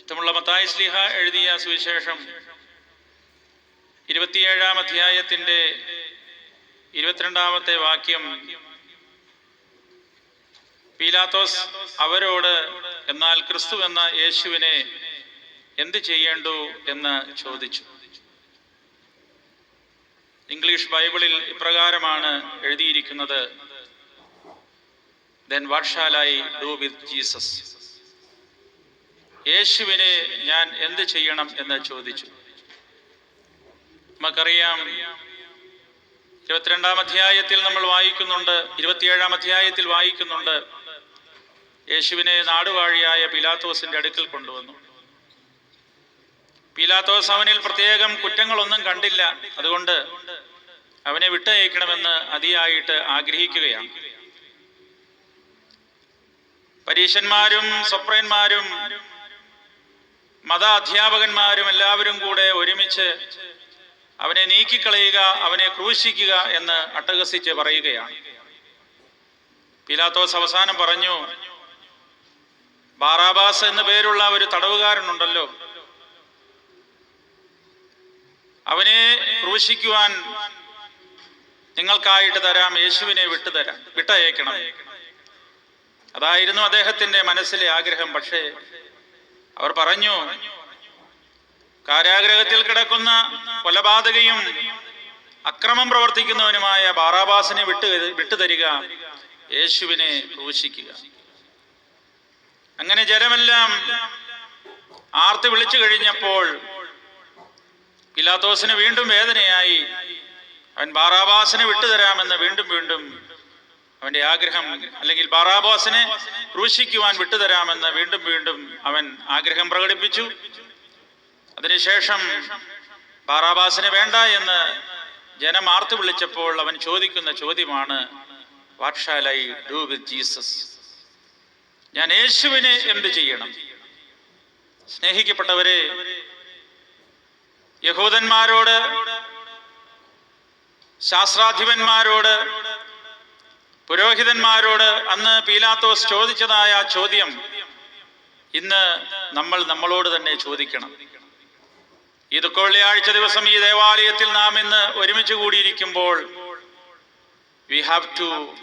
ഇഷ്ടമുള്ള മത്തായ സ്ലിഹ എഴുതിയ സുവിശേഷം ഇരുപത്തിയേഴാം അധ്യായത്തിന്റെ ഇരുപത്തിരണ്ടാമത്തെ വാക്യം. പീലാത്തോസ് അവരോട് എന്നാൽ ക്രിസ്തു എന്ന യേശുവിനെ എന്ത് ചെയ്യേണ്ടു എന്ന് ചോദിച്ചു. ഇംഗ്ലീഷ് ബൈബിളിൽ ഇപ്രകാരമാണ് എഴുതിയിരിക്കുന്നത്. Then what shall I do with Jesus യേശുവിനെ ഞാൻ എന്ത് ചെയ്യണം എന്ന് ചോദിച്ചു. നമുക്കറിയാം ഇരുപത്തിരണ്ടാം അധ്യായത്തിൽ നമ്മൾ വായിക്കുന്നുണ്ട് ഇരുപത്തിയേഴാം അധ്യായത്തിൽ വായിക്കുന്നുണ്ട് യേശുവിനെ നാടുവാഴിയായ പിലാത്തോസിന്റെ അടുക്കൽ കൊണ്ടുവന്നു. പീലാത്തോസ് അവനിൽ പ്രത്യേകം കുറ്റങ്ങളൊന്നും കണ്ടില്ല. അതുകൊണ്ട് അവനെ വിട്ടയക്കണമെന്ന് അതിയായിട്ട് ആഗ്രഹിക്കുകയാണ്. പരീശന്മാരും സ്വപ്രന്മാരും മത അധ്യാപകന്മാരും എല്ലാവരും കൂടെ ഒരുമിച്ച് അവനെ നീക്കിക്കളയുക അവനെ ക്രൂശിക്കുക എന്ന് അട്ടഹസിച്ച് പറയുകയാണ്. പിലാത്തോസ് അവസാനം പറഞ്ഞു ബാറാബാസ് എന്നു പേരുള്ള ഒരു തടവുകാരനുണ്ടല്ലോ. അവനെ ക്രൂശിക്കുവാൻ നിങ്ങൾക്കായിട്ട് തരാം യേശുവിനെ വിട്ടുതരാം വിട്ടയക്കണം. അതായിരുന്നു അദ്ദേഹത്തിന്റെ മനസ്സിലെ ആഗ്രഹം. പക്ഷേ അവർ പറഞ്ഞു കാരാഗ്രഹത്തിൽ കിടക്കുന്ന കൊലപാതകയും അക്രമം പ്രവർത്തിക്കുന്നവനുമായ ബാറാബാസിനെ വിട്ടു വിട്ടുതരിക യേശുവിനെ ക്രൂശിക്കുക. അങ്ങനെ ജനമെല്ലാം ആർത്ത് വിളിച്ചു കഴിഞ്ഞപ്പോൾ പിലാത്തോസിന് വീണ്ടും വേദനയായി. അവൻ ബാറാബാസിനെ വിട്ടുതരാമെന്ന് വീണ്ടും വീണ്ടും അവന്റെ ആഗ്രഹം അല്ലെങ്കിൽ ബറാബോസിനെ ക്രൂശിക്കുവാൻ വിട്ടുതരാമെന്ന് വീണ്ടും വീണ്ടും അവൻ ആഗ്രഹം പ്രകടിപ്പിച്ചു. അതിനുശേഷം ബാറാബാസിന് വേണ്ട എന്ന് ജനം ആർത്തു വിളിച്ചപ്പോൾ അവൻ ചോദിക്കുന്ന ചോദ്യമാണ് വാട്ട് ഡു വിത്ത് ജീസസ്? ഞാൻ യേശുവിനെ എന്ത് ചെയ്യണം? സ്നേഹിക്കപ്പെട്ടവരെ യഹൂദന്മാരോട് ശാസ്ത്രാധിപന്മാരോട് പുരോഹിതന്മാരോട് അന്ന് പീലാത്തോസ് ചോദിച്ചതായ ചോദ്യം ഇന്ന് നമ്മൾ നമ്മളോട് തന്നെ ചോദിക്കണം. ഈ ദുഃഖവെള്ളിയാഴ്ച ദിവസം ഈ ദേവാലയത്തിൽ നാം ഇന്ന് ഒരുമിച്ച് കൂടിയിരിക്കുമ്പോൾ we have to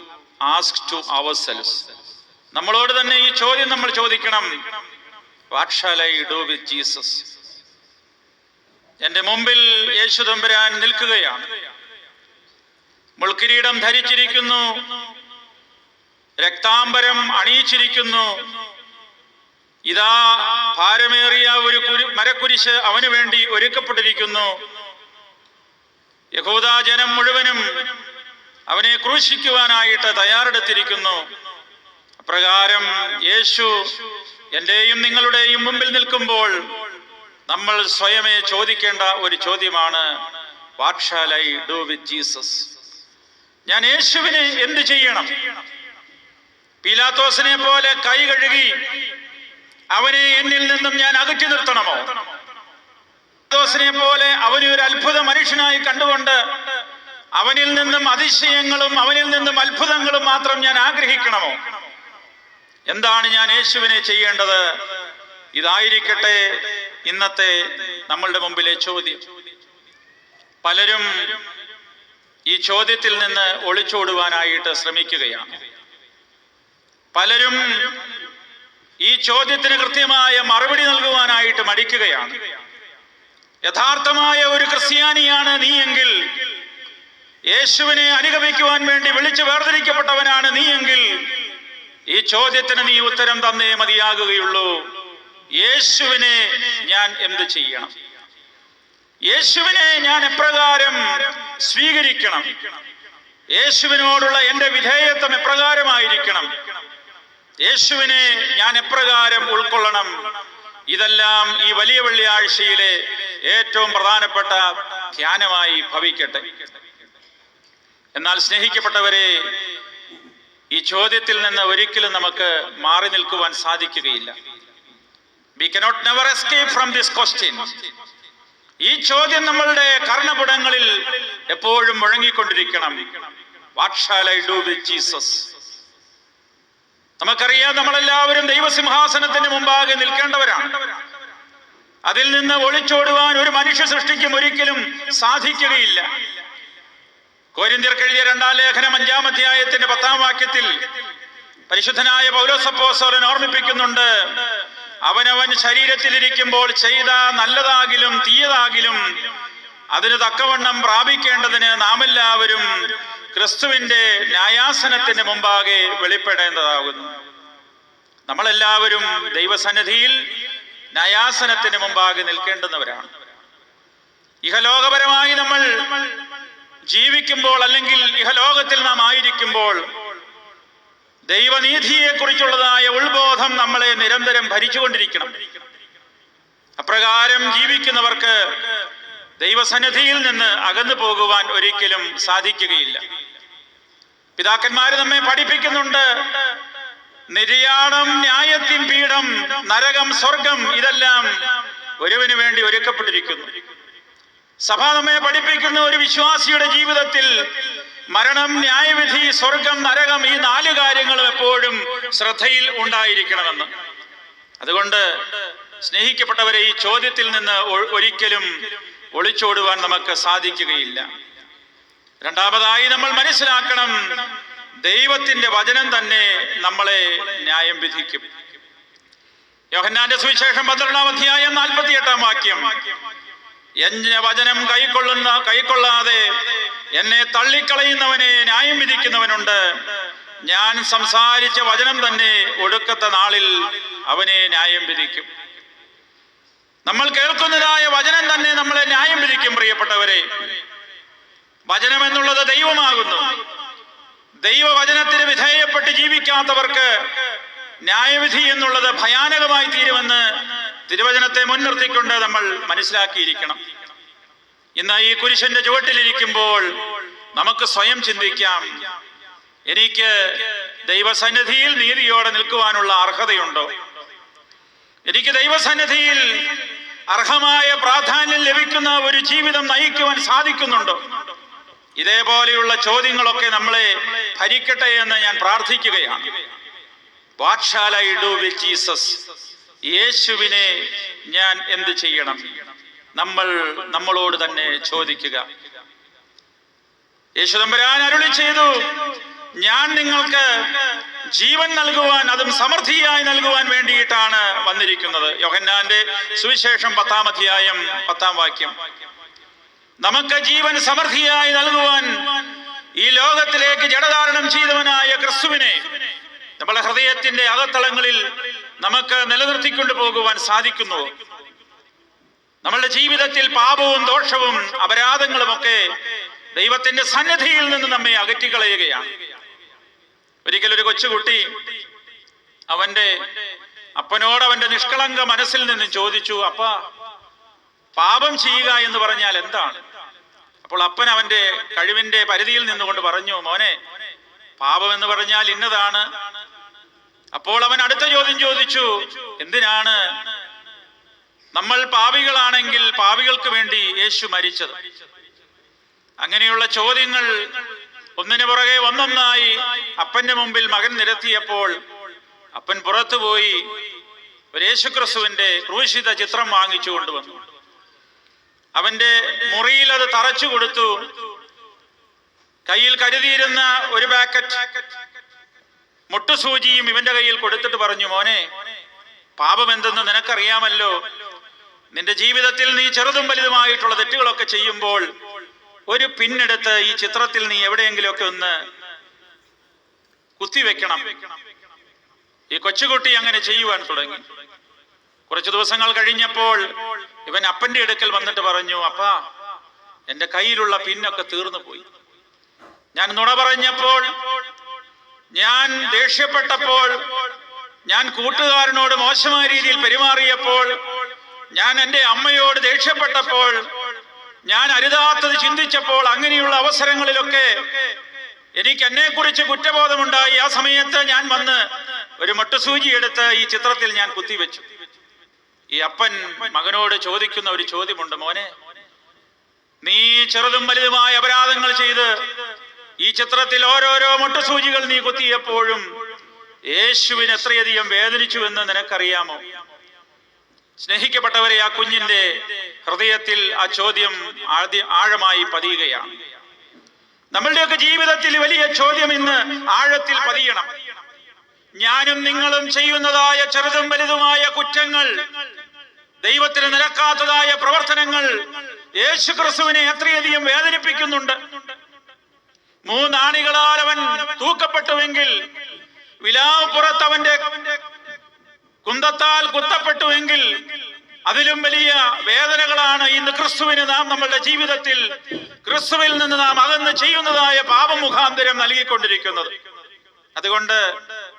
ask to ourselves നമ്മളോട് തന്നെ ഈ ചോദ്യം നമ്മൾ ചോദിക്കണം. What Jesus. എന്റെ മുമ്പിൽ യേശു തമ്പുരാൻ നിൽക്കുകയാണ്. മുൾക്കിരീടം ധരിച്ചിരിക്കുന്നു. രക്താംബരം അണിയിച്ചിരിക്കുന്നു. ഇതാ ഭാരമേറിയ ഒരു കുരു മരക്കുരിശ് അവന് വേണ്ടി ഒരുക്കപ്പെട്ടിരിക്കുന്നു. യഹൂദാ ജനം മുഴുവനും അവനെ ക്രൂശിക്കുവാനായിട്ട് തയ്യാറെടുത്തിരിക്കുന്നു. അപ്രകാരം യേശു എന്റെയും നിങ്ങളുടെയും മുമ്പിൽ നിൽക്കുമ്പോൾ നമ്മൾ സ്വയമേ ചോദിക്കേണ്ട ഒരു ചോദ്യമാണ് what shall I do with Jesus ഞാൻ യേശുവിനെ എന്ത് ചെയ്യണം? പീലാത്തോസിനെ പോലെ കൈ കഴുകി അവനെ എന്നിൽ നിന്നും ഞാൻ അകറ്റി നിർത്തണമോ? പീലാത്തോസിനെ പോലെ അവനെ ഒരു അത്ഭുത മനുഷ്യനായി കണ്ടുകൊണ്ട് അവനിൽ നിന്നും അതിശയങ്ങളും അവനിൽ നിന്നും അത്ഭുതങ്ങളും മാത്രം ഞാൻ ആഗ്രഹിക്കണമോ? എന്താണ് ഞാൻ യേശുവിനെ ചെയ്യേണ്ടത്? ഇതായിരിക്കട്ടെ ഇന്നത്തെ നമ്മളുടെ മുമ്പിലെ ചോദ്യം. പലരും ഈ ചോദ്യത്തിൽ നിന്ന് ഒളിച്ചോടുവാനായിട്ട് ശ്രമിക്കുകയാണ്. പലരും ഈ ചോദ്യത്തിന് കൃത്യമായ മറുപടി നൽകുവാനായിട്ട് മടിക്കുകയാണ്. യഥാർത്ഥമായ ഒരു ക്രിസ്ത്യാനിയാണ് നീ എങ്കിൽ യേശുവിനെ അനുഗമിക്കുവാൻ വേണ്ടി വിളിച്ചു വേർതിരിക്കപ്പെട്ടവനാണ് നീ എങ്കിൽ ഈ ചോദ്യത്തിന് നീ ഉത്തരം തന്നേ മതിയാകുകയുള്ളൂ. യേശുവിനെ ഞാൻ എന്ത് ചെയ്യണം? യേശുവിനെ ഞാൻ എപ്രകാരം സ്വീകരിക്കണം? യേശുവിനോടുള്ള എന്റെ വിധേയത്വം എപ്രകാരമായിരിക്കണം? യേശുവിനെ ഞാൻ എപ്രകാരം ഉൾക്കൊള്ളണം? ഇതെല്ലാം ഈ വലിയ വെള്ളിയാഴ്ചയിലെ ഏറ്റവും പ്രധാനപ്പെട്ട ധ്യാനമായി ഭവിക്കട്ടെ. എന്നാൽ സ്നേഹിക്കപ്പെട്ടവരെ ഈ ചോദ്യത്തിൽ നിന്ന് ഒരിക്കലും നമുക്ക് മാറി നിൽക്കുവാൻ സാധിക്കുകയില്ല. We cannot never escape from this question ഈ ചോദ്യം നമ്മളുടെ കർണപുടങ്ങളിൽ എപ്പോഴും മുഴങ്ങിക്കൊണ്ടിരിക്കണം. What shall I do with Jesus നമുക്കറിയാം നമ്മളെല്ലാവരും ദൈവസിംഹാസനത്തിന് മുമ്പാകെ നിൽക്കേണ്ടവരാണ്. അതിൽ നിന്ന് ഒളിച്ചോടുവാൻ ഒരു മനുഷ്യ സൃഷ്ടിക്കും ഒരിക്കലും സാധിക്കുകയില്ല. കോരിന്തിർക്കെഴുതിയ രണ്ടാം ലേഖനം അഞ്ചാം അധ്യായത്തിന്റെ പത്താം വാക്യത്തിൽ പരിശുദ്ധനായ പൗലോസപ്പോസോലൻ ഓർമ്മിപ്പിക്കുന്നുണ്ട് അവനവൻ ശരീരത്തിലിരിക്കുമ്പോൾ ചെയ്ത നല്ലതാകിലും തീയതാകിലും അതിന് തക്കവണ്ണം പ്രാപിക്കേണ്ടതിന് നാം എല്ലാവരും ക്രിസ്തുവിന്റെ ന്യായാസനത്തിന് മുമ്പാകെ വെളിപ്പെടേണ്ടതാകുന്നു. നമ്മളെല്ലാവരും ദൈവസന്നിധിയിൽ ന്യായാസനത്തിന് മുമ്പാകെ നിൽക്കേണ്ടുന്നവരാണ്. ഇഹലോകപരമായി നമ്മൾ ജീവിക്കുമ്പോൾ അല്ലെങ്കിൽ ഇഹലോകത്തിൽ നാം ആയിരിക്കുമ്പോൾ ദൈവനീതിയെ കുറിച്ചുള്ളതായ ഉൾബോധം നമ്മളെ നിരന്തരം ഭരിച്ചുകൊണ്ടിരിക്കണം. അപ്രകാരം ജീവിക്കുന്നവർക്ക് ദൈവസന്നിധിയിൽ നിന്ന് അകന്നു പോകുവാൻ ഒരിക്കലും സാധിക്കുകയില്ല. പിതാക്കന്മാർ നമ്മെ പഠിപ്പിക്കുന്നുണ്ട്. നിര്യാണം ന്യായത്തിൻ പീഠം നരകം സ്വർഗം ഇതെല്ലാം ഒരുവന് വേണ്ടി ഒരുക്കപ്പെട്ടിരിക്കുന്നു. സഭ നമ്മെ പഠിപ്പിക്കുന്ന ഒരു വിശ്വാസിയുടെ ജീവിതത്തിൽ മരണം ന്യായവിധി സ്വർഗം നരകം ഈ നാല് കാര്യങ്ങളും എപ്പോഴും ശ്രദ്ധയിൽ ഉണ്ടായിരിക്കണമെന്ന്. അതുകൊണ്ട് സ്നേഹിക്കപ്പെട്ടവരെ ഈ ചോദ്യത്തിൽ നിന്ന് ഒരിക്കലും ഒളിച്ചോടുവാൻ നമുക്ക് സാധിക്കുകയില്ല. രണ്ടാമതായി നമ്മൾ മനസ്സിലാക്കണം ദൈവത്തിന്റെ വചനം തന്നെ നമ്മളെ ന്യായം വിധിക്കും. യോഹന്നാന്റെ സുവിശേഷം പന്ത്രണ്ടാം അധ്യായം നാൽപ്പത്തി എട്ടാം വാക്യം. എന്റെ വചനം കൈക്കൊള്ളുന്ന കൈക്കൊള്ളാതെ എന്നെ തള്ളിക്കളയുന്നവനെ ന്യായം വിധിക്കുന്നവനുണ്ട്. ഞാൻ സംസാരിച്ച വചനം തന്നെ ഒടുക്കത്തെ നാളിൽ അവനെ ന്യായം വിധിക്കും. നമ്മൾ കേൾക്കുന്നതായ വചനം തന്നെ നമ്മളെ ന്യായം വിധിക്കും പ്രിയപ്പെട്ടവരെ. വചനം എന്നുള്ളത് ദൈവമാകുന്നു. ദൈവവചനത്തിന് വിധേയപ്പെട്ട് ജീവിക്കാത്തവർക്ക് ന്യായവിധി എന്നുള്ളത് ഭയാനകമായി തീരുമെന്ന് തിരുവചനത്തെ മുൻനിർത്തിക്കൊണ്ട് നമ്മൾ മനസ്സിലാക്കിയിരിക്കണം. ഇന്ന് ഈ കുരിശന്റെ ചുവട്ടിലിരിക്കുമ്പോൾ നമുക്ക് സ്വയം ചിന്തിക്കാം. എനിക്ക് ദൈവസന്നിധിയിൽ നീതിയോടെ നിൽക്കുവാനുള്ള അർഹതയുണ്ടോ? എനിക്ക് ദൈവസന്നിധിയിൽ അർഹമായ പ്രാധാന്യം ലഭിക്കുന്ന ഒരു ജീവിതം നയിക്കുവാൻ സാധിക്കുന്നുണ്ടോ? ഇതേപോലെയുള്ള ചോദ്യങ്ങളൊക്കെ നമ്മളെ ഭരിക്കട്ടെ എന്ന് ഞാൻ പ്രാർത്ഥിക്കുകയാണ്. What shall with Jesus. യേശുവിനെ ഞാൻ എന്ത് ചെയ്യണം? നമ്മൾ നമ്മളോട് തന്നെ ചോദിക്കുക. യേശുദമ്പരാൻ അരുളി ചെയ്തു ഞാൻ നിങ്ങൾക്ക് ജീവൻ നൽകുവാൻ അതും സമൃദ്ധിയായി നൽകുവാൻ വേണ്ടിയിട്ടാണ് വന്നിരിക്കുന്നത്. യോഹന്നാന്റെ സുവിശേഷം പത്താം അധ്യായം പത്താം വാക്യം. നമുക്ക് ജീവൻ സമൃദ്ധിയായി നൽകുവാൻ ഈ ലോകത്തിലേക്ക് ജഡധാരണം ചെയ്തവനായ ക്രിസ്തുവിനെ നമ്മളെ ഹൃദയത്തിന്റെ അകത്തളങ്ങളിൽ നമുക്ക് നിലനിർത്തിക്കൊണ്ടു പോകുവാൻ സാധിക്കുന്നു. നമ്മളുടെ ജീവിതത്തിൽ പാപവും ദോഷവും അപരാധങ്ങളും ഒക്കെ ദൈവത്തിന്റെ സന്നിധിയിൽ നിന്ന് നമ്മെ അകറ്റിക്കളയുകയാണ്. ഒരിക്കൽ ഒരു കൊച്ചുകുട്ടി അവന്റെ അപ്പനോട് അവന്റെ നിഷ്കളങ്ക മനസ്സിൽ നിന്ന് ചോദിച്ചു അപ്പ പാപം ചെയ്യുക എന്ന് പറഞ്ഞാൽ എന്താണ്? അപ്പോൾ അപ്പൻ അവന്റെ കഴിവിന്റെ പരിധിയിൽ നിന്നുകൊണ്ട് പറഞ്ഞു മോനെ പാപം എന്ന് പറഞ്ഞാൽ ഇന്നതാണ്. അപ്പോൾ അവൻ അടുത്ത ചോദ്യം ചോദിച്ചു എന്തിനാണ് നമ്മൾ പാവികളാണെങ്കിൽ പാവികൾക്ക് വേണ്ടി യേശു മരിച്ചത്? അങ്ങനെയുള്ള ചോദ്യങ്ങൾ ഒന്നിനു പുറകെ ഒന്നൊന്നായി അപ്പന്റെ മുമ്പിൽ മകൻ നിരത്തിയപ്പോൾ അപ്പൻ പുറത്തുപോയി ഒരു യേശുക്രിസ്തുവിന്റെ ക്രൂശിത ചിത്രം വാങ്ങിച്ചു കൊണ്ടുവന്നു. അവന്റെ മുറിയിൽ അത് തറച്ചു കൊടുത്തു. കയ്യിൽ കരുതിയിരുന്ന ഒരു പാക്കറ്റ് മുട്ടുസൂചിയും ഇവന്റെ കയ്യിൽ കൊടുത്തിട്ട് പറഞ്ഞു മോനെ പാപം എന്തെന്ന് നിനക്കറിയാമല്ലോ. നിന്റെ ജീവിതത്തിൽ നീ ചെറുതും വലുതുമായിട്ടുള്ള തെറ്റുകളൊക്കെ ചെയ്യുമ്പോൾ ഒരു പിന്നെടുത്ത് ഈ ചിത്രത്തിൽ നീ എവിടെയെങ്കിലുമൊക്കെ ഒന്ന് കുത്തിവെക്കണം. ഈ കൊച്ചുകുട്ടി അങ്ങനെ ചെയ്യുവാൻ തുടങ്ങി. കുറച്ചു ദിവസങ്ങൾ കഴിഞ്ഞപ്പോൾ ഇവൻ അപ്പന്റെ അടുക്കൽ വന്നിട്ട് പറഞ്ഞു അപ്പാ എന്റെ കയ്യിലുള്ള പിന്നൊക്കെ തീർന്നു പോയി. ഞാൻ നുണ പറഞ്ഞപ്പോൾ ഞാൻ ദേഷ്യപ്പെട്ടപ്പോൾ ഞാൻ കൂട്ടുകാരനോട് മോശമായ രീതിയിൽ പെരുമാറിയപ്പോൾ ഞാൻ എന്റെ അമ്മയോട് ദേഷ്യപ്പെട്ടപ്പോൾ ഞാൻ അരുതാത്തത് ചിന്തിച്ചപ്പോൾ അങ്ങനെയുള്ള അവസരങ്ങളിലൊക്കെ എനിക്ക് എന്നെ കുറിച്ച് കുറ്റബോധമുണ്ടായി. ആ സമയത്ത് ഞാൻ വന്ന് ഒരു മട്ടുസൂചി എടുത്ത് ഈ ചിത്രത്തിൽ ഞാൻ കുത്തിവെച്ചു. ഈ അപ്പൻ മകനോട് ചോദിക്കുന്ന ഒരു ചോദ്യമുണ്ട് മോനെ നീ ചെറുതും വലുതുമായ അപരാധങ്ങൾ ചെയ്ത് ഈ ചിത്രത്തിൽ ഓരോരോ മുട്ടുസൂചികൾ നീ കുത്തിയപ്പോഴും യേശുവിന് എത്രയധികം വേദനിച്ചു എന്ന് നിനക്കറിയാമോ? സ്നേഹിക്കപ്പെട്ടവരെ ആ കുഞ്ഞിന്റെ ഹൃദയത്തിൽ ആ ചോദ്യം ആഴമായി പതിയുകയാണ്. നമ്മളുടെയൊക്കെ ജീവിതത്തിൽ വലിയ ചോദ്യം ഇന്ന് ആഴത്തിൽ പതിയണം. ഞാനും നിങ്ങളും ചെയ്യുന്നതായ ചെറുതും വലുതുമായ കുറ്റങ്ങൾ ദൈവത്തിന് നിരക്കാത്തതായ പ്രവർത്തനങ്ങൾ യേശു ക്രിസ്തുവിനെ എത്രയധികം വേദനിപ്പിക്കുന്നുണ്ട്. മൂന്നാണികളാൽ അവൻ തൂക്കപ്പെട്ടുവെങ്കിൽ വിലാവ് പുറത്ത് അവന്റെ കുന്തത്താൽ കുത്തപ്പെട്ടുവെങ്കിൽ അതിലും വലിയ വേദനകളാണ് ഇന്ന് ക്രിസ്തുവിന് നാം നമ്മളുടെ ജീവിതത്തിൽ ക്രിസ്തുവിൽ നിന്ന് നാം അകന്ന് ചെയ്യുന്നതായ പാപമുഖാന്തരം നൽകിക്കൊണ്ടിരിക്കുന്നത്. അതുകൊണ്ട്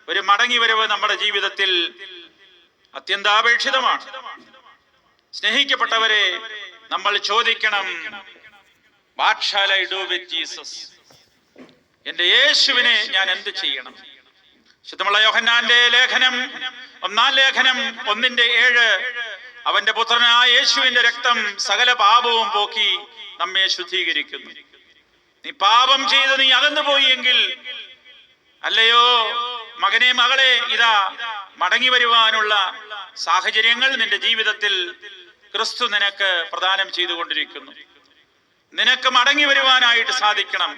ഒരു മടങ്ങി വരവ് നമ്മുടെ ജീവിതത്തിൽ അത്യന്താപേക്ഷിതമാണ്. സ്നേഹിക്കപ്പെട്ടവരെ നമ്മൾ ചോദിക്കണം വാട്ട് ഷാൽ വിത്ത് ജീസസ് എന്റെ യേശുവിനെ ഞാൻ എന്ത് ചെയ്യണം? ശുദ്ധമുള്ള യോഹന്നാന്റെ ലേഖനം. ഒന്നാം ലേഖനം ഒന്നിന്റെ ഏഴ്. അവന്റെ പുത്രനായ യേശുവിന്റെ രക്തം സകല പാപവും പോക്കി നമ്മെ ശുദ്ധീകരിക്കുന്നു. നീ പാപം ചെയ്ത് നീ അകന്നു പോയി എങ്കിൽ അല്ലയോ മകനെ മകളെ ഇതാ മടങ്ങി വരുവാനുള്ള സാഹചര്യങ്ങൾ നിന്റെ ജീവിതത്തിൽ ക്രിസ്തു നിനക്ക് പ്രദാനം ചെയ്തുകൊണ്ടിരിക്കുന്നു. നിനക്ക് മടങ്ങി വരുവാനായിട്ട് സാധിക്കണം.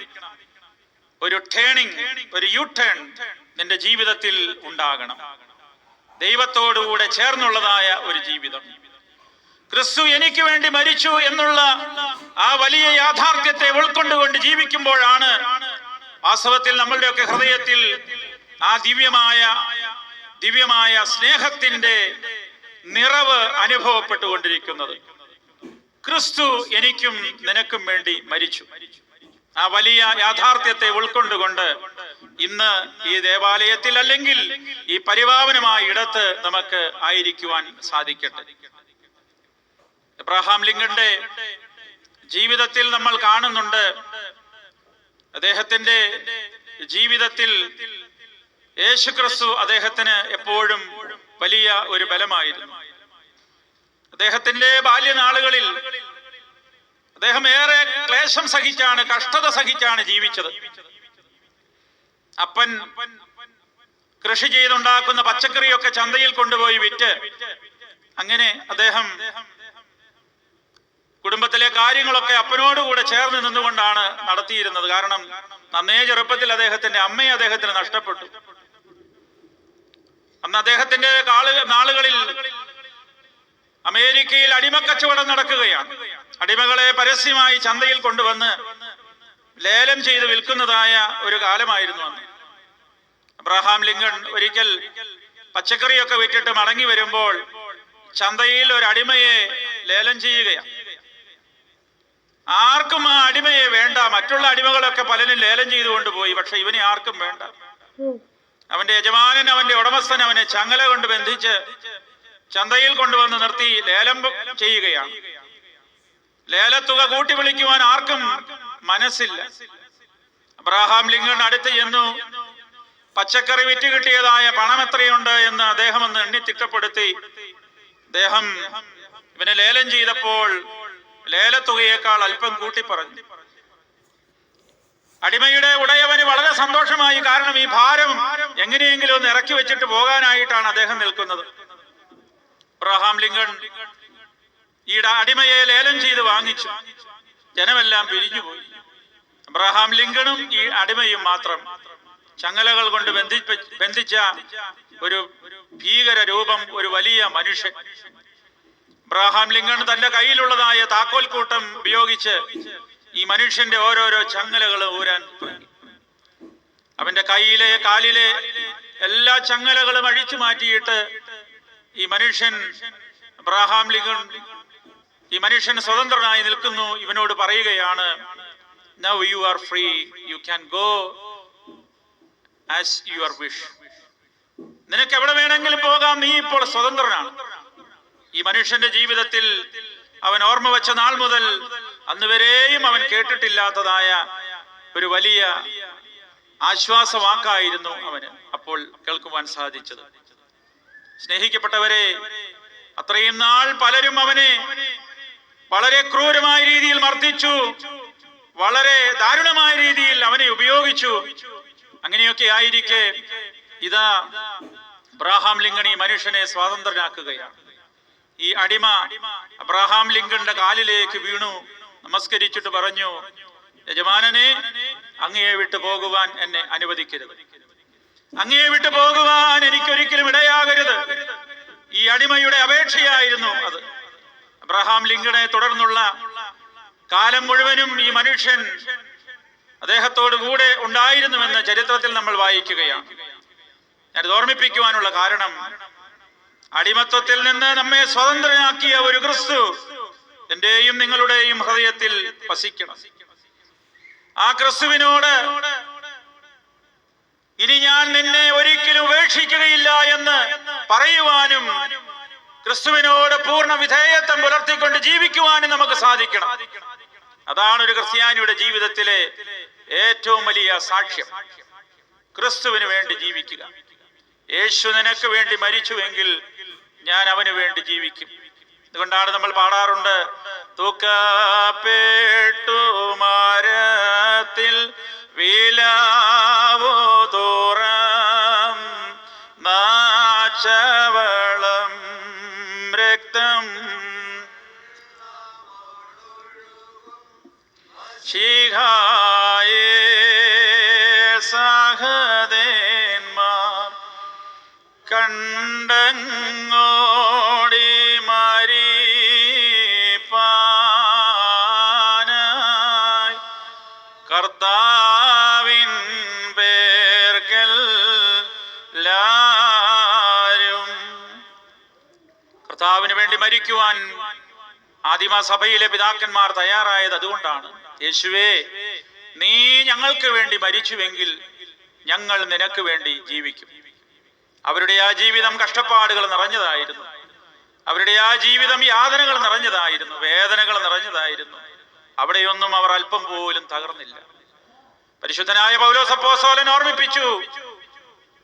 ഒരു ടേണിംഗ് ഒരു യു ടേൺ നിന്റെ ജീവിതത്തിൽ ഉണ്ടാകണം. ദൈവത്തോടുകൂടെ ചേർന്നുള്ളതായ ഒരു ജീവിതം. ക്രിസ്തു എനിക്ക് വേണ്ടി മരിച്ചു എന്നുള്ള ആ വലിയ യാഥാർത്ഥ്യത്തെ ഉൾക്കൊണ്ടുകൊണ്ട് ജീവിക്കുമ്പോഴാണ് വാസ്തവത്തിൽ നമ്മളുടെയൊക്കെ ഹൃദയത്തിൽ ആ ദിവ്യമായ ദിവ്യമായ സ്നേഹത്തിന്റെ നിറവ് അനുഭവപ്പെട്ടുകൊണ്ടിരിക്കുന്നത്. ക്രിസ്തു എനിക്കും നിനക്കും വേണ്ടി മരിച്ചു. ആ വലിയ യാഥാർത്ഥ്യത്തെ ഉൾക്കൊണ്ടുകൊണ്ട് ഇന്ന് ഈ ദേവാലയത്തിൽ അല്ലെങ്കിൽ ഈ പരിപാവനമായ ഇടത്ത് നമുക്ക് ആയിരിക്കുവാൻ സാധിക്കട്ടെ. എബ്രഹാം ലിംഗന്റെ ജീവിതത്തിൽ നമ്മൾ കാണുന്നുണ്ട്. അദ്ദേഹത്തിന്റെ ജീവിതത്തിൽ യേശുക്രിസ്തു അദ്ദേഹത്തിന് എപ്പോഴും വലിയ ഒരു ബലമായിരുന്നു. അദ്ദേഹത്തിന്റെ ബാല്യനാളുകളിൽ അദ്ദേഹം ഏറെ ക്ലേശം സഹിച്ചാണ് കഷ്ടത സഹിച്ചാണ് ജീവിച്ചത്. അപ്പൻ കൃഷി ചെയ്തുണ്ടാക്കുന്ന പച്ചക്കറിയൊക്കെ ചന്തയിൽ കൊണ്ടുപോയി വിറ്റ് അങ്ങനെ അദ്ദേഹം കുടുംബത്തിലെ കാര്യങ്ങളൊക്കെ അപ്പനോടുകൂടെ ചേർന്ന് നിന്നുകൊണ്ടാണ് നടത്തിയിരുന്നത്. കാരണം നന്നേ ചെറുപ്പത്തിൽ അദ്ദേഹത്തിന്റെ അമ്മയെ അദ്ദേഹത്തിന് നഷ്ടപ്പെട്ടു. അന്ന് അദ്ദേഹത്തിന്റെ കാൾ നാളുകളിൽ അമേരിക്കയിൽ അടിമക്കച്ചവടം നടക്കുകയാണ്. അടിമകളെ പരസ്യമായി ചന്തയിൽ കൊണ്ടുവന്ന് ലേലം ചെയ്ത് വിൽക്കുന്നതായ ഒരു കാലമായിരുന്നു അന്ന്. അബ്രഹാം ലിങ്കൺ ഒരിക്കൽ പച്ചക്കറിയൊക്കെ വിറ്റിട്ട് മടങ്ങി വരുമ്പോൾ ചന്തയിൽ ഒരു അടിമയെ ലേലം ചെയ്യുകയാണ്. ആർക്കും ആ അടിമയെ വേണ്ട. മറ്റുള്ള അടിമകളൊക്കെ പലരും ലേലം ചെയ്തുകൊണ്ട് പോയി. പക്ഷെ ഇവനെ ആർക്കും വേണ്ട. അവന്റെ യജമാനൻ അവന്റെ ഉടമസ്ഥൻ അവനെ ചങ്ങല കൊണ്ട് ബന്ധിച്ച് ചന്തയിൽ കൊണ്ടുവന്ന് നിർത്തി ലേലം ചെയ്യുകയാണ്. ലേലത്തുക കൂട്ടി വിളിക്കുവാൻ ആർക്കും മനസ്സില്ല. അബ്രാഹാം ലിങ്കൺ അടുത്ത് ചെന്നു. പച്ചക്കറി വിറ്റ് കിട്ടിയതായ പണം എത്രയുണ്ട് എന്ന് അദ്ദേഹം ഒന്ന് എണ്ണി തിട്ടപ്പെടുത്തി. അദ്ദേഹം ഇവനെ ലേലം ചെയ്തപ്പോൾ ലേലത്തുകയേക്കാൾ അല്പം കൂട്ടി പറഞ്ഞു. അടിമയുടെ ഉടയവന് വളരെ സന്തോഷമായി. കാരണം ഈ ഭാരം എങ്ങനെയെങ്കിലും ഒന്ന് ഇറക്കി വെച്ചിട്ട് പോകാനായിട്ടാണ് അദ്ദേഹം നിൽക്കുന്നത്. അബ്രഹാം ലിങ്കൺ ഈ അടിമയെ ലേലം ചെയ്ത് വാങ്ങിച്ചു. ജനമെല്ലാം പിരിഞ്ഞുപോയി. അബ്രഹാം ലിങ്കണും ഈ അടിമയും മാത്രം ചങ്ങലകൾ കൊണ്ട് ബന്ധിച്ച ഒരു ഭീകര രൂപം ഒരു വലിയ മനുഷ്യൻ. അബ്രഹാം ലിങ്കൺ തന്റെ കയ്യിലുള്ളതായ താക്കോൽ കൂട്ടം ഉപയോഗിച്ച് ഈ മനുഷ്യന്റെ ഓരോരോ ചങ്ങലകൾ ഊരാൻ അവന്റെ കയ്യിലെ കാലിലെ എല്ലാ ചങ്ങലകളും അഴിച്ചു മാറ്റിയിട്ട് ഈ മനുഷ്യൻ അബ്രഹാം ലിങ്കൺ ഈ മനുഷ്യൻ സ്വതന്ത്രനായി നിൽക്കുന്നു. ഇവനോട് പറയുകയാണ് now you are free. You can go as your wish. നിനക്ക് എവിടെ വേണമെങ്കിലും പോകാം നീ ഇപ്പോൾ സ്വതന്ത്രനാണ് ഈ മനുഷ്യന്റെ ജീവിതത്തിൽ അവൻ ഓർമ്മ വെച്ച നാൾ മുതൽ അന്ന് വരെയും അവൻ കേട്ടിട്ടില്ലാത്തതായ ഒരു വലിയ ആശ്വാസവാക്കായിരുന്നു അവന് അപ്പോൾ കേൾക്കുവാൻ സാധിച്ചത് സ്നേഹിക്കപ്പെട്ടവരെ അത്രയും നാൾ പലരും അവനെ വളരെ ക്രൂരമായ രീതിയിൽ മർദ്ദിച്ചു വളരെ ദാരുണമായ രീതിയിൽ അവനെ ഉപയോഗിച്ചു. അങ്ങനെയൊക്കെ ആയിരിക്കെ ഇതാ അബ്രാഹാം ലിങ്കൺ ഈ മനുഷ്യനെ സ്വാതന്ത്ര്യനാക്കുകയാണ് ഈ അടിമ അബ്രാഹാം ലിങ്കന്റെ കാലിലേക്ക് വീണു നമസ്കരിച്ചിട്ട് പറഞ്ഞു യജമാനനെ അങ്ങയെ വിട്ടു പോകുവാൻ എന്നെ അനുവദിക്കരുത്. അങ്ങയെ വിട്ടു പോകുവാൻ എനിക്കൊരിക്കലും ഇടയാകരുത്. ഈ അടിമയുടെ അപേക്ഷയായിരുന്നു അത്. അബ്രഹാം ലിങ്കണെ തുടർന്നുള്ള കാലം മുഴുവനും ഈ മനുഷ്യൻ അദ്ദേഹത്തോട് കൂടെ ഉണ്ടായിരുന്നുവെന്ന് ചരിത്രത്തിൽ നമ്മൾ വായിക്കുകയാണ്. ഞാനിത് ഓർമ്മിപ്പിക്കുവാനുള്ള കാരണം അടിമത്വത്തിൽ നിന്ന് നമ്മെ സ്വതന്ത്രനാക്കിയ ഒരു ക്രിസ്തു എന്റെയും നിങ്ങളുടെയും ഹൃദയത്തിൽ വസിക്കണം. ആ ക്രിസ്തുവിനോട് ഇനി ഞാൻ നിന്നെ ഒരിക്കലും ഉപേക്ഷിക്കുകയില്ല എന്ന് പറയുവാനും ക്രിസ്തുവിനോട് പൂർണ വിധേയത്വം പുലർത്തിക്കൊണ്ട് ജീവിക്കുവാനും നമുക്ക് സാധിക്കണം. അതാണ് ഒരു ക്രിസ്ത്യാനിയുടെ ജീവിതത്തിലെ ഏറ്റവും വലിയ സാക്ഷ്യം. ക്രിസ്തുവിന് വേണ്ടി ജീവിക്കുക. യേശു നിനക്ക് വേണ്ടി മരിച്ചുവെങ്കിൽ ഞാൻ അവന് വേണ്ടി ജീവിക്കും. അതുകൊണ്ടാണ് നമ്മൾ പാടാറുണ്ട് തൂക്കപ്പെട്ടു വിലാവോ ശിഖായേ സഹദേന്മാർ കണ്ടങ്ങോടി മരിപ്പാനായി. കർത്താവിൻ പേർക്കൽ ലാരും കർത്താവിന് വേണ്ടി മരിക്കുവാൻ ആദിമ സഭയിലെ പിതാക്കന്മാർ തയ്യാറായത് അതുകൊണ്ടാണ്. യേശുവേ നീ ഞങ്ങൾക്ക് വേണ്ടി മരിച്ചുവെങ്കിൽ ഞങ്ങൾ നിനക്ക് വേണ്ടി ജീവിക്കും. അവരുടെ ആ ജീവിതം കഷ്ടപ്പാടുകൾ നിറഞ്ഞതായിരുന്നു. അവരുടെ ആ ജീവിതം യാതനകൾ നിറഞ്ഞതായിരുന്നു. വേദനകൾ നിറഞ്ഞതായിരുന്നു. അവിടെയൊന്നും അവർ അല്പം പോലും തകർന്നില്ല. പരിശുദ്ധനായ പൗലോസപ്പോസോലൻ ഓർമ്മിപ്പിച്ചു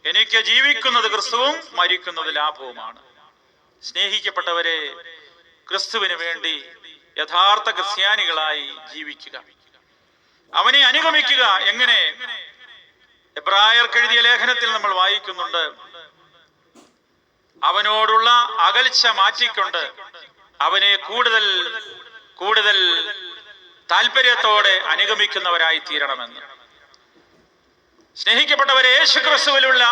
എനിക്ക് ജീവിക്കുന്നത് ക്രിസ്തുവും മരിക്കുന്നത് ലാഭവുമാണ്. സ്നേഹിക്കപ്പെട്ടവരെ ക്രിസ്തുവിന് വേണ്ടി യഥാർത്ഥ ക്രിസ്ത്യാനികളായി ജീവിക്കുക. അവനെ അനുഗമിക്കുക എങ്ങനെ? എബ്രായർക്ക് എഴുതിയ ലേഖനത്തിൽ നമ്മൾ വായിക്കുന്നുണ്ട്. അവനോടുള്ള അകൽച്ച മാറ്റിക്കൊണ്ട് അവനെ കൂടുതൽ കൂടുതൽ താല്പര്യത്തോടെ അനുഗമിക്കുന്നവരായി തീരണമെന്ന് സ്നേഹിക്കപ്പെട്ടവരെ യേശു ക്രിസ്തുവിലുള്ള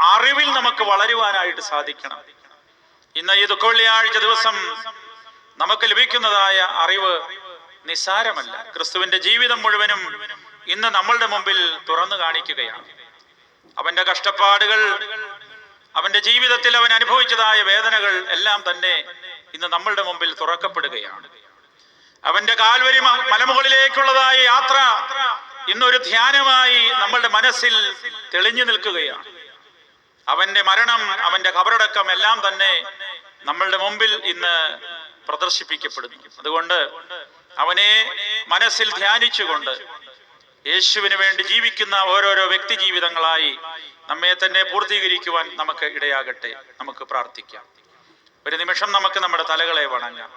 അറിവിൽ നമുക്ക് വളരുവാനായിട്ട് സാധിക്കണം. ഇന്ന് ഈ ദുഃഖവെള്ളിയാഴ്ച ദിവസം നമുക്ക് ലഭിക്കുന്നതായ അറിവ് നിസ്സാരമല്ല. ക്രിസ്തുവിന്റെ ജീവിതം മുഴുവനും ഇന്ന് നമ്മളുടെ മുമ്പിൽ തുറന്നു കാണിക്കുകയാണ്. അവന്റെ കഷ്ടപ്പാടുകൾ അവന്റെ ജീവിതത്തിൽ അവൻ അനുഭവിച്ചതായ വേദനകൾ എല്ലാം തന്നെ ഇന്ന് നമ്മളുടെ മുമ്പിൽ തുറക്കപ്പെടുകയാണ്. അവന്റെ കാൽവരി മലമുകളിലേക്കുള്ളതായ യാത്ര ഇന്നൊരു ധ്യാനമായി നമ്മളുടെ മനസ്സിൽ തെളിഞ്ഞു നിൽക്കുകയാണ്. അവന്റെ മരണം അവന്റെ കബറടക്കം എല്ലാം തന്നെ നമ്മളുടെ മുമ്പിൽ ഇന്ന് പ്രദർശിപ്പിക്കപ്പെടുന്നു. അതുകൊണ്ട് അവനെ മനസ്സിൽ ധ്യാനിച്ചുകൊണ്ട് യേശുവിന് വേണ്ടി ജീവിക്കുന്ന ഓരോരോ വ്യക്തി ജീവിതങ്ങളായി നമ്മെ തന്നെ പൂർത്തീകരിക്കുവാൻ നമുക്ക് ഇടയാകട്ടെ. നമുക്ക് പ്രാർത്ഥിക്കാം. ഒരു നിമിഷം നമുക്ക് നമ്മുടെ തലകളെ വണങ്ങാം.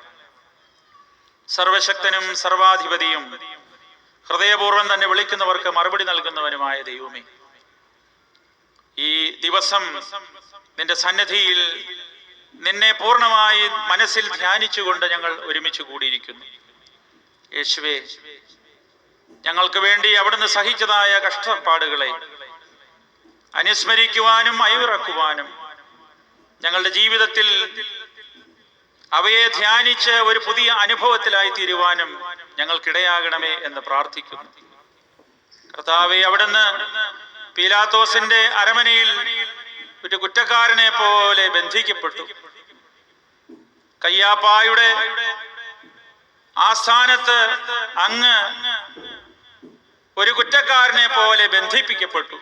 സർവശക്തനും സർവാധിപതിയും ഹൃദയപൂർവം തന്നെ വിളിക്കുന്നവർക്ക് മറുപടി നൽകുന്നവനുമായ ദൈവമേ ഈ ദിവസം നിന്റെ സന്നിധിയിൽ നിന്നെ പൂർണമായി മനസ്സിൽ ധ്യാനിച്ചുകൊണ്ട് ഞങ്ങൾ ഒരുമിച്ച് കൂടിയിരിക്കുന്നു. യേശുവേ ഞങ്ങൾക്ക് വേണ്ടി അവിടുന്ന് സഹിച്ചതായ കഷ്ടപ്പാടുകളെ അനുസ്മരിക്കുവാനും അയവിറക്കുവാനും ഞങ്ങളുടെ ജീവിതത്തിൽ അവയെ ധ്യാനിച്ച് ഒരു പുതിയ അനുഭവത്തിലായി തീരുവാനും ഞങ്ങൾക്കിടയാകണമേ എന്ന് പ്രാർത്ഥിക്കുന്നു. കർത്താവെ അവിടുന്ന് പീലാത്തോസിന്റെ അരമനയിൽ ഒരു കുറ്റക്കാരനെ പോലെ ബന്ധിക്കപ്പെട്ടു. കയ്യാപ്പായുടെ ആസ്ഥാനത്ത് അങ്ങ് ഒരു കുറ്റക്കാരനെ പോലെ ബന്ധിപ്പിക്കപ്പെട്ടു.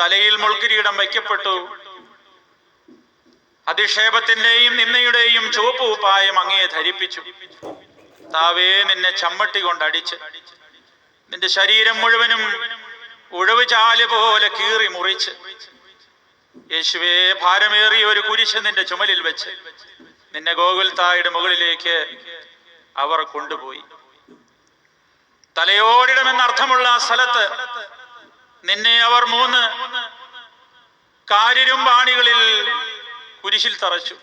തലയിൽ മുൾകിരീടം വയ്ക്കപ്പെട്ടു. അധിക്ഷേപത്തിന്റെയും നിന്നയുടെയും ചുവപ്പ് ഉപ്പായം അങ്ങയെ ധരിപ്പിച്ചു. താവേ നിന്നെ ചമ്മട്ടി കൊണ്ടടിച്ച്. നിന്റെ ശരീരം മുഴുവനും ഉഴവ് ചാൽ പോലെ കീറി മുറിച്ച്. യേശുവേ ഭാരമേറിയ ഒരു കുരിശ് നിന്റെ ചുമലിൽ വെച്ച് നിന്നെ ഗോകുൽത്തായുടെ മുകളിലേക്ക് അവർ കൊണ്ടുപോയി. തലയോടിടമെന്നർത്ഥമുള്ള ആ സ്ഥലത്ത് നിന്നെ അവർ മൂന്ന് കാരിരും പാണികളിൽ കുരിശിൽ തറച്ചു.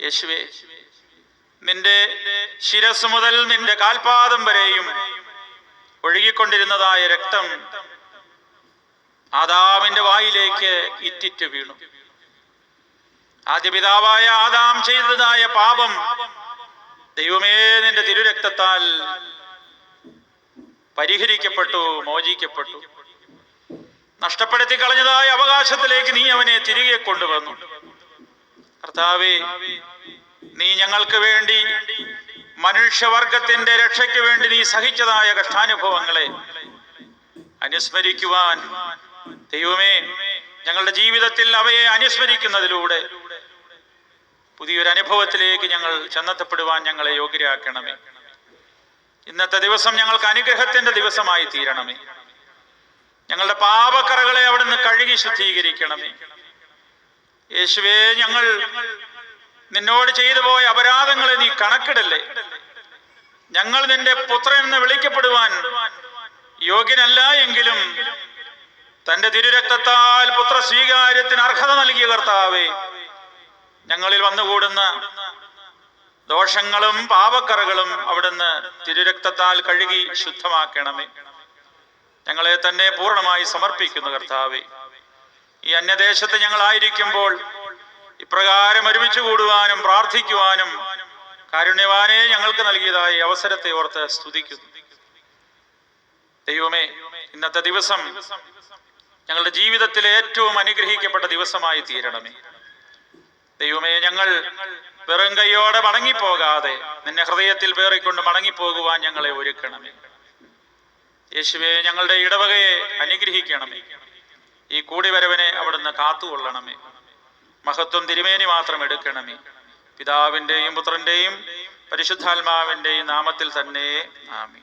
യേശുവേ നിന്റെ ശിരസ് മുതൽ നിന്റെ കാൽപാദം വരെയും ഒഴുകിക്കൊണ്ടിരുന്നതായ രക്തം ആദാമിന്റെ വായിലേക്ക് ഇറ്റിറ്റ് വീണു. ആദ്യ പിതാവായ ആദാം ചെയ്തതായ പാപം ദൈവമേ നിന്റെ തിരുരക്തത്താൽ പരിഹരിക്കപ്പെട്ടു മോചിക്കപ്പെട്ടു. നഷ്ടപ്പെടുത്തി കളഞ്ഞതായ അവകാശത്തിലേക്ക് നീ അവനെ തിരികെ കൊണ്ടുവന്നു. കർത്താവേ നീ ഞങ്ങൾക്ക് വേണ്ടി മനുഷ്യവർഗത്തിന്റെ രക്ഷയ്ക്ക് വേണ്ടി നീ സഹിച്ചതായ കഷ്ടാനുഭവങ്ങളെ അനുസ്മരിക്കുവാൻ ദൈവമേ ഞങ്ങളുടെ ജീവിതത്തിൽ അവയെ അനുസ്മരിക്കുന്നതിലൂടെ പുതിയൊരു അനുഭവത്തിലേക്ക് ഞങ്ങൾ ചെന്നെത്തപ്പെടുവാൻ ഞങ്ങളെ യോഗ്യരാക്കണമേ. ഇന്നത്തെ ദിവസം ഞങ്ങൾക്ക് അനുഗ്രഹത്തിന്റെ ദിവസമായി തീരണമേ. ഞങ്ങളുടെ പാപക്കറകളെ അവിടുന്ന് കഴുകി ശുദ്ധീകരിക്കണമേ. യേശുവേ ഞങ്ങൾ നിന്നോട് ചെയ്തു പോയ അപരാധങ്ങളെ നീ കണക്കിടല്ലേ? ഞങ്ങൾ നിന്റെ പുത്രൻ എന്ന് വിളിക്കപ്പെടുവാൻ യോഗ്യനല്ല എങ്കിലും തന്റെ തിരുരക്തത്താൽ പുത്ര സ്വീകാര്യത്തിന് അർഹത നൽകിയ കർത്താവേ ഞങ്ങളിൽ വന്നുകൂടുന്ന ദോഷങ്ങളും പാപക്കറകളും അവിടുന്ന് തിരുരക്തത്താൽ കഴുകി ശുദ്ധമാക്കണമേ. ഞങ്ങളെ തന്നെ പൂർണമായി സമർപ്പിക്കുന്നു കർത്താവേ. ഈ അന്യദേശത്ത് ഞങ്ങളായിരിക്കുമ്പോൾ ഇപ്രകാരം ഒരുമിച്ച് കൂടുവാനും പ്രാർത്ഥിക്കുവാനും കാരുണ്യവാനെ ഞങ്ങൾക്ക് നൽകിയതായി അവസരത്തെ ഓർത്ത് സ്തുതിക്കുന്നു. ദൈവമേ ഇന്നത്തെ ദിവസം ഞങ്ങളുടെ ജീവിതത്തിലെ ഏറ്റവും അനുഗ്രഹിക്കപ്പെട്ട ദിവസമായി തീരണമേ. ദൈവമേ ഞങ്ങൾ വെറും കൈയോടെ മടങ്ങിപ്പോകാതെ നിന്നെ ഹൃദയത്തിൽ വേറിക്കൊണ്ട് മടങ്ങിപ്പോകുവാൻ ഞങ്ങളെ ഒരുക്കണമേ. യേശുവെ ഞങ്ങളുടെ ഇടവകയെ അനുഗ്രഹിക്കണമേ. ഈ കൂടിവരവനെ അവിടുന്ന് കാത്തുകൊള്ളണമേ. മഹത്വം തിരുമേനി മാത്രം എടുക്കണമേ. പിതാവിന്റെയും പുത്രന്റെയും പരിശുദ്ധാത്മാവിന്റെയും നാമത്തിൽ തന്നെ ആമി